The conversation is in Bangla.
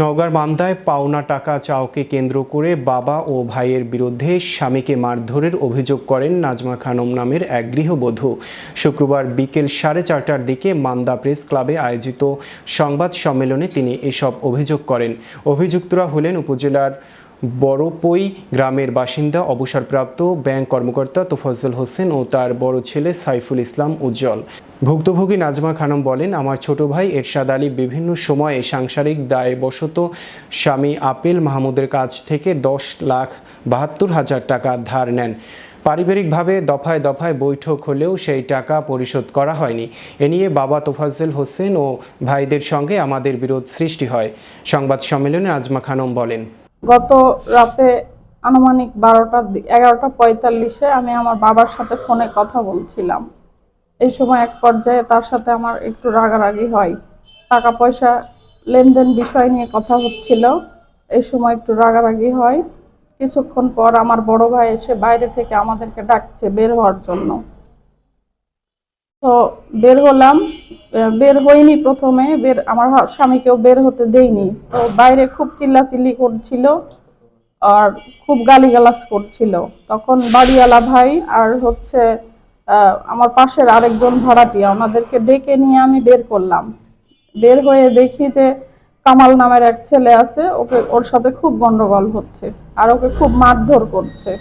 নওগাঁর মান্দায় পাওনা টাকা চাওকে কেন্দ্র করে বাবা ও ভাইয়ের বিরুদ্ধে স্বামীকে মারধরের অভিযোগ করেন নাজমা খানম নামের এক গৃহবধূ। শুক্রবার বিকেল সাড়ে চারটার দিকে মান্দা প্রেস ক্লাবে আয়োজিত সংবাদ সম্মেলনে তিনি এসব অভিযোগ করেন। অভিযুক্তরা হলেন উপজেলার বড়পই গ্রামের বাসিন্দা, অবসরপ্রাপ্ত ব্যাংক কর্মকর্তা তোফাজ্জল হোসেন ও তার বড় ছেলে সাইফুল ইসলাম উজ্জ্বল। ভুক্তভোগী নাজমা খানম বলেন, আমার ছোট ভাই এরশাদ আলী বিভিন্ন সময়ে সাংসারিক দায়বশত স্বামী আপেল মাহমুদের কাছ থেকে দশ লাখ বাহাত্তর হাজার টাকা ধার নেন। পারিবারিকভাবে দফায় দফায় বৈঠক হলেও সেই টাকা পরিশোধ করা হয়নি। এ নিয়ে বাবা তোফাজ্জল হোসেন ও ভাইদের সঙ্গে আমাদের বিরোধ সৃষ্টি হয়। সংবাদ সম্মেলনে নাজমা খানম বলেন, গত রাতে আনুমানিক বারোটা, এগারোটা পঁয়তাল্লিশে আমি আমার বাবার সাথে ফোনে কথা বলছিলাম। এই সময় এক পর্যায়ে তার সাথে আমার একটু রাগারাগি হয়। টাকা পয়সা লেনদেন বিষয় নিয়ে কথা হচ্ছিল। এই সময় একটু রাগারাগি হয়। কিছুক্ষণ পর আমার বড় ভাই এসে বাইরে থেকে আমাদেরকে ডাকছে বের হওয়ার জন্য। তো বের হলাম। বের হইনি প্রথমে। বের, আমার স্বামীকেও বের হতে দেইনি। তো বাইরে খুব চিল্লাচিল্লি করছিল আর খুব গালিগালাজ করছিল। তখন বাড়িওয়ালা ভাই আর হচ্ছে আমার পাশের আরেকজন ভাড়াটি আমাদেরকে ডেকে নিয়ে আমি বের করলাম। বের হয়ে দেখি যে কামাল নামের এক ছেলে আছে, ওকে ওর সাথে খুব গন্ডগোল হচ্ছে আর ওকে খুব মারধর করছে।